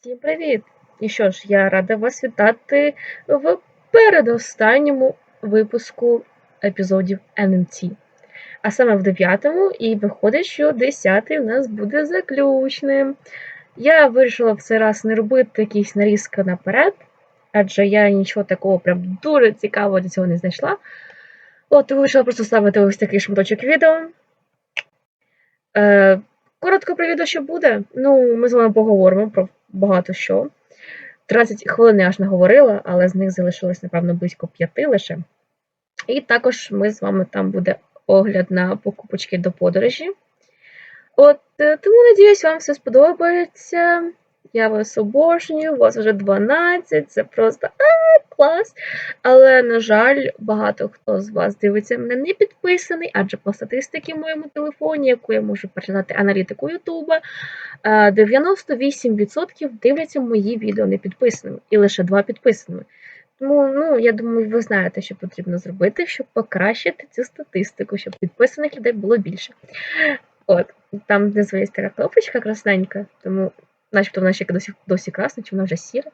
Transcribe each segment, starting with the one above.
Всім привіт! І що ж, я рада вас вітати в передостанньому випуску епізодів NMT. А саме в дев'ятому, і виходить, що десятий у нас буде заключним. Я вирішила в цей раз не робити якісь нарізки наперед, адже я нічого такого прям дуже цікавого до цього не знайшла. От, вирішила просто ставити ось такий шматочок відео. Е, коротко про відео, що буде. Ну, ми з вами поговоримо про багато що. 30 хвилин я аж наговорила, але з них залишилось, напевно, близько п'яти лише. І також ми з вами там буде огляд на покупочки до подорожі. От, е, тому надіюсь, вам все сподобається. Я вас обожнюю, у вас вже 12, це просто а, клас. Але, на жаль, багато хто з вас дивиться мене не підписаний, адже по статистиці в моєму телефоні, яку я можу переглядати аналітику Ютуба, е, 98% дивляться мої відео не підписаними і лише 2 підписаними. Тому, ну, я думаю, ви знаєте, що потрібно зробити, щоб покращити цю статистику, щоб підписаних людей було більше. От, там внизу є така кнопочка красненька, тому начебто вона ще досі, досі красна, чи вона вже сіра.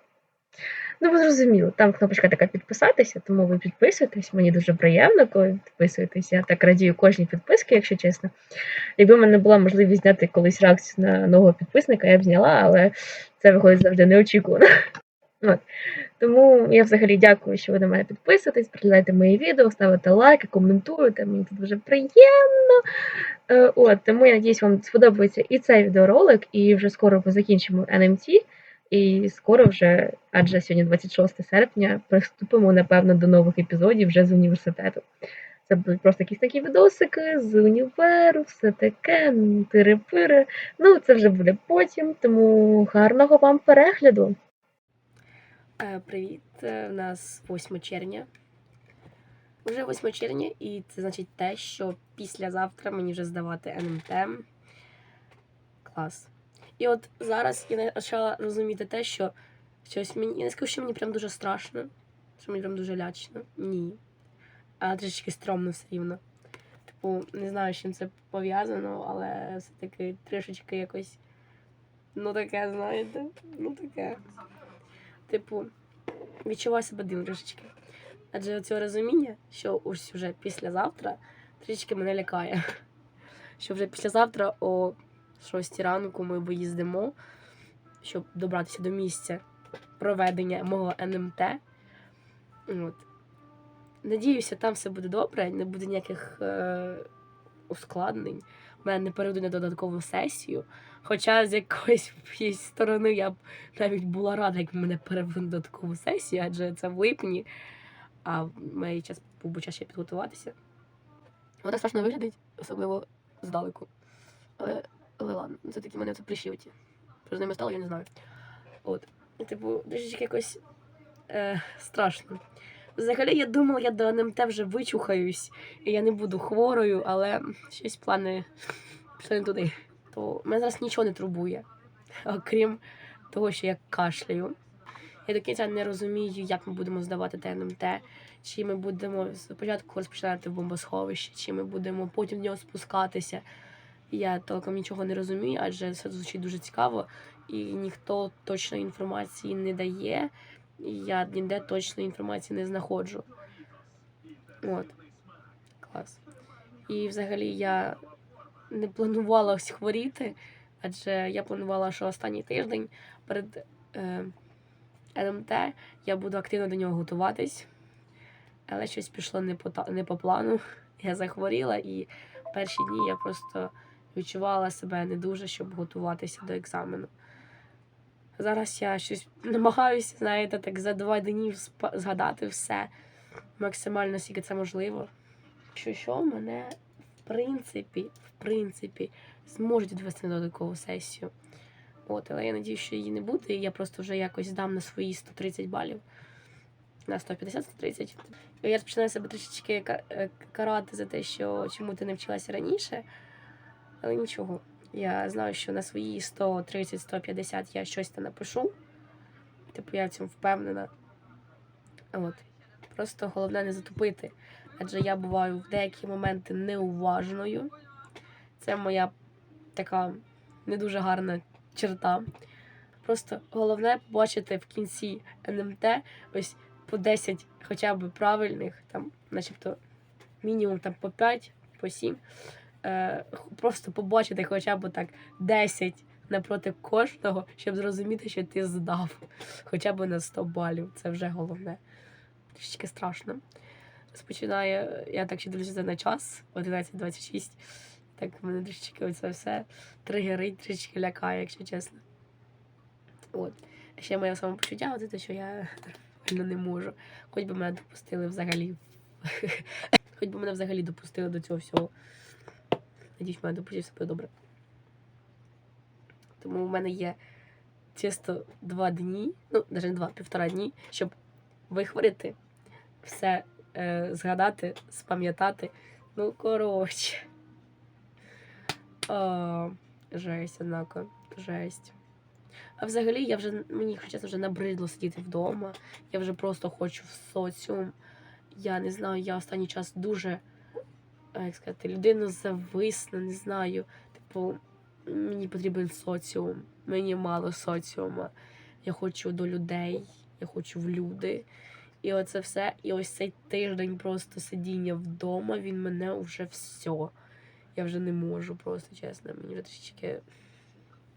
Ну, ви зрозуміли, там кнопочка така підписатися, тому ви підписуєтесь. Мені дуже приємно, коли підписуєтесь. Я так радію кожній підписці, якщо чесно. Якби в мене була можливість зняти колись реакцію на нового підписника, я б зняла, але це виходить завжди неочікувано. От. Тому я взагалі дякую, що ви на мене підписуєтесь, переглядаєте мої відео, ставите лайки, коментуєте. Мені це дуже приємно. Е, От, тому я надіюсь, вам сподобається і цей відеоролик, і вже скоро ми закінчимо NMT. І скоро вже, адже сьогодні 26 серпня, приступимо, напевно, до нових епізодів вже з університету. Це будуть просто якісь такі відосики з універу, все таке, тири-пири. Ну, це вже буде потім, тому гарного вам перегляду. Е, Привіт, Е, у нас 8 червня. Вже 8 червня, і це значить те, що післязавтра мені вже здавати НМТ. Клас. І от зараз я почала розуміти те, що щось мені. Я не скажу, що мені прям дуже страшно, що мені прям дуже лячно. Ні. А трішечки стрьомно все рівно. Типу, не знаю, з чим це пов'язано, але все-таки трішечки якось. Ну таке, знаєте, ну таке типу, відчуваю себе дивно трішечки. Адже цього розуміння, що ось вже післязавтра трішки мене лякає. Що вже післязавтра о 6 ранку ми виїздимо, щоб добратися до місця проведення мого НМТ. От. Надіюся, там все буде добре, не буде ніяких е- ускладнень. Мене не переведуть на додаткову сесію. Хоча з якоїсь сторони я б навіть була рада, як мене перевели на додаткову сесію, адже це в липні, а мене час був би час ще підготуватися. Вона страшно виглядить, особливо здалеку. Але, але ладно, це такі мене це прищівці. Що з ними стало, я не знаю. От. Типу, трішечки якось е, страшно. Взагалі, я думала, я до НМТ вже вичухаюсь, і я не буду хворою, але щось плани пішли не туди. То мене зараз нічого не турбує, окрім того, що я кашляю. Я до кінця не розумію, як ми будемо здавати ТНМТ, чи ми будемо спочатку розпочинати бомбосховище, чи ми будемо потім в нього спускатися. Я толком нічого не розумію, адже це звучить дуже цікаво, і ніхто точної інформації не дає. І я ніде точної інформації не знаходжу. От. Клас. І взагалі я не планувала ось хворіти, адже я планувала, що останній тиждень перед е, НМТ я буду активно до нього готуватись, але щось пішло не по, не по плану. Я захворіла, і перші дні я просто відчувала себе не дуже, щоб готуватися до екзамену. Зараз я щось намагаюся, знаєте, так за два дні згадати все максимально, скільки це можливо. Що що мене в принципі, в принципі, зможуть відвести на додаткову сесію. От, але я надію, що її не буде, і я просто вже якось здам на свої 130 балів. На 150-130. Я починаю себе трішечки е, карати за те, що чому ти не вчилася раніше. Але нічого. Я знаю, що на свої 130-150 я щось там напишу. Типу, я в цьому впевнена. От. Просто головне не затупити. Адже я буваю в деякі моменти неуважною. Це моя така не дуже гарна черта. Просто головне побачити в кінці НМТ ось по 10 хоча б правильних, там, начебто, мінімум там по 5, по 7. Е, просто побачити хоча б так 10 напроти кожного, щоб зрозуміти, що ти здав. Хоча б на 100 балів. Це вже головне. Трішечки страшно. Розпочинає, я так ще дивлюся на час, 11.26. Так мене трішечки оце все тригерить, трішечки лякає, якщо чесно. От. Ще моє самопочуття, це те, що я нормально не можу. Хоч би мене допустили взагалі. Хоч би мене взагалі допустили до цього всього. Надіюсь, мене допустять все буде добре. Тому в мене є чисто два дні, ну, навіть не два, півтора дні, щоб вихворити, все е, згадати, спам'ятати. Ну, коротше. Жесть, однако, жесть. А взагалі, я вже, мені, якщо вже набридло сидіти вдома. Я вже просто хочу в соціум. Я не знаю, я останній час дуже, як сказати, людина зависна, не знаю. Типу, мені потрібен соціум. Мені мало соціума. Я хочу до людей, я хочу в люди. І оце все. І ось цей тиждень просто сидіння вдома, він мене вже все. Я вже не можу, просто чесно. Мені вже трішечки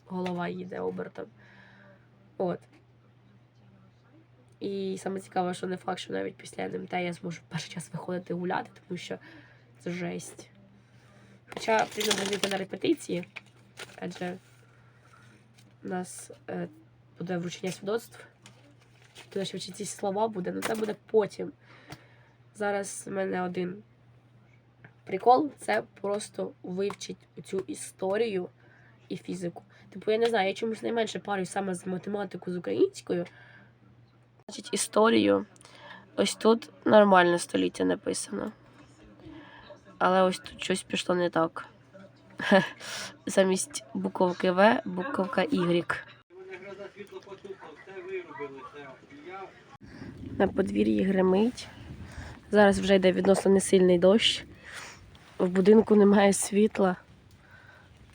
голова їде обертом. От. І саме цікаве, що не факт, що навіть після НМТ я зможу перший час виходити гуляти, тому що це жесть. Хоча потрібно зробити на репетиції, адже у нас е, буде вручення свідоцтв. Туди ще вчити ці слова буде, але це буде потім. Зараз в мене один прикол це просто вивчити цю історію і фізику. Типу, я не знаю, я чомусь найменше парю саме з математику з українською. Значить, історію. Ось тут нормальне століття написано. Але ось тут щось пішло не так. Замість буковки В, буковка Y. Вони гроза світло потухло, все виробили, На подвір'ї гримить. Зараз вже йде відносно несильний дощ. В будинку немає світла.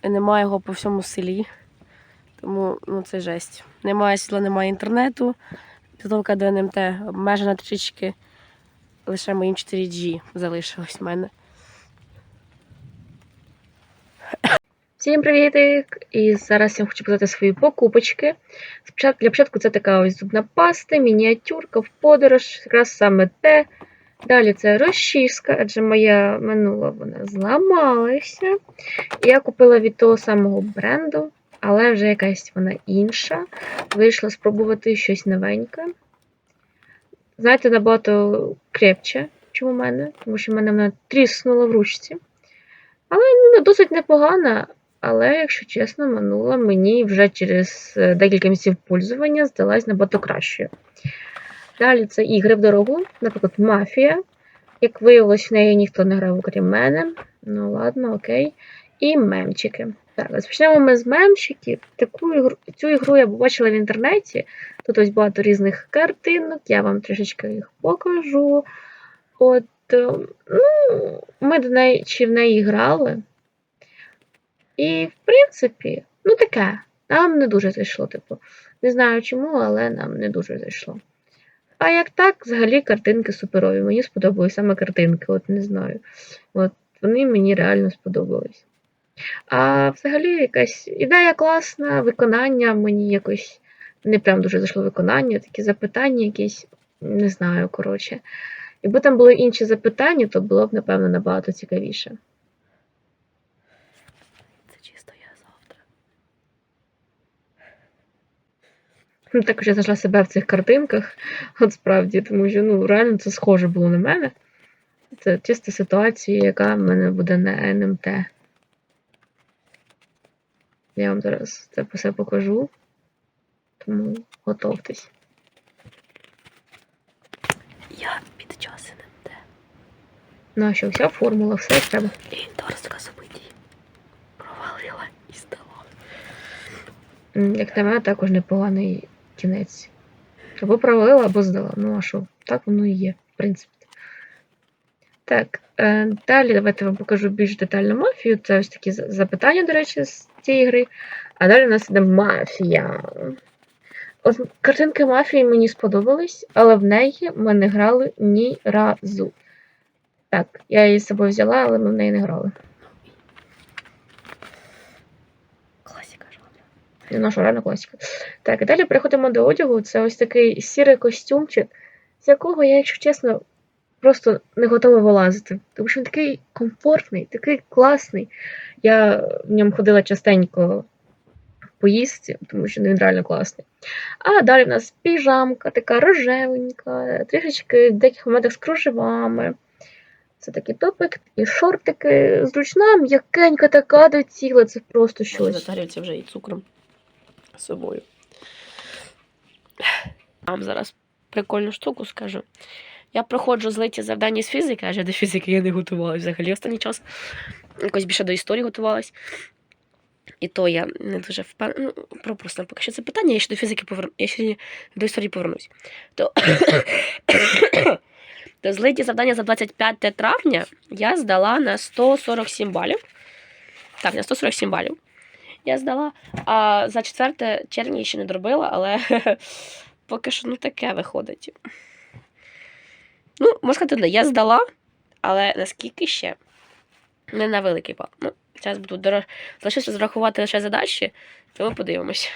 І немає його по всьому селі. Тому ну, це жесть. Немає світла, немає інтернету. Підготовка до НМТ обмежена трішечки. Лише моїм 4G залишилось в мене. Всім привітик! І зараз я хочу показати свої покупочки. Для початку це така ось зубна паста, мініатюрка в подорож, якраз саме те. Далі це розчіска, адже моя минула вона зламалася. Я купила від того самого бренду, але вже якась вона інша. Вийшла спробувати щось новеньке. Знаєте, набагато крепче, ніж у мене, тому що в мене вона тріснула в ручці. Але ну, досить непогана. Але, якщо чесно, минула мені вже через е, декілька місяців пользування здалась набагато кращою. Далі це ігри в дорогу, наприклад, Мафія. Як виявилось, в неї ніхто не грав, окрім мене. Ну ладно, окей. І мемчики. Так, розпочнемо ми з мемчиків. Таку ігру, цю ігру я побачила в інтернеті. Тут ось багато різних картинок, я вам трішечки їх покажу. От, е, ну, ми до неї чи в неї грали. І, в принципі, ну таке. Нам не дуже зайшло, типу. Не знаю чому, але нам не дуже зайшло. А як так, взагалі картинки суперові. Мені сподобались саме картинки, от не знаю. От вони мені реально сподобались. А взагалі якась ідея класна, виконання мені якось не прям дуже зайшло виконання, такі запитання якісь, не знаю, коротше. Якби там були інші запитання, то було б, напевно, набагато цікавіше. Це чисто я завтра. Ну, Також я знайшла себе в цих картинках, от справді, тому що ну, реально це схоже було на мене. Це чиста ситуація, яка в мене буде на НМТ. Я вам зараз це все покажу. Тому готовтесь. Я під час НМТ. Ну а що, вся формула, все треба. І доростка событій. Провалила і здала. Як на мене, також непоганий кінець. Або провалила, або здала. Ну а що, так воно і є, в принципі. Так, е, далі давайте вам покажу більш детально мафію. Це ось такі запитання, до речі, з цієї гри. А далі у нас іде мафія. От картинки мафії мені сподобались, але в неї ми не грали ні разу. Так, я її з собою взяла, але ми в неї не грали. Наша реально класика. Так, і далі переходимо до одягу. Це ось такий сірий костюмчик, з якого я, якщо чесно, просто не готова вилазити. Тому що він такий комфортний, такий класний. Я в ньому ходила частенько поїздці, тому що він реально класний. А далі в нас піжамка, така рожевенька, трішечки в деяких моментах з кружевами. Це такий топик і шортики, зручна, м'якенька така до тіла, це просто щось. Затарюється вже і цукром собою. Вам зараз прикольну штуку скажу. Я проходжу злиті завдання з фізики, адже до фізики я не готувалася взагалі останній час. Якось більше до історії готувалась. І то я не дуже впевнена. Ну, пропустимо поки що це питання, я ще до фізики поверну. Я ще до історії повернусь. То, то злиті завдання за 25 травня я здала на 147 балів. Так, на 147 балів. Я здала. А за 4 червня я ще не доробила, але поки що ну таке виходить. Ну, можна сказати, я здала, але наскільки ще? Не на великий бал. Ну, зараз буду дорож... залишилося зрахувати лише задачі, то ми подивимось.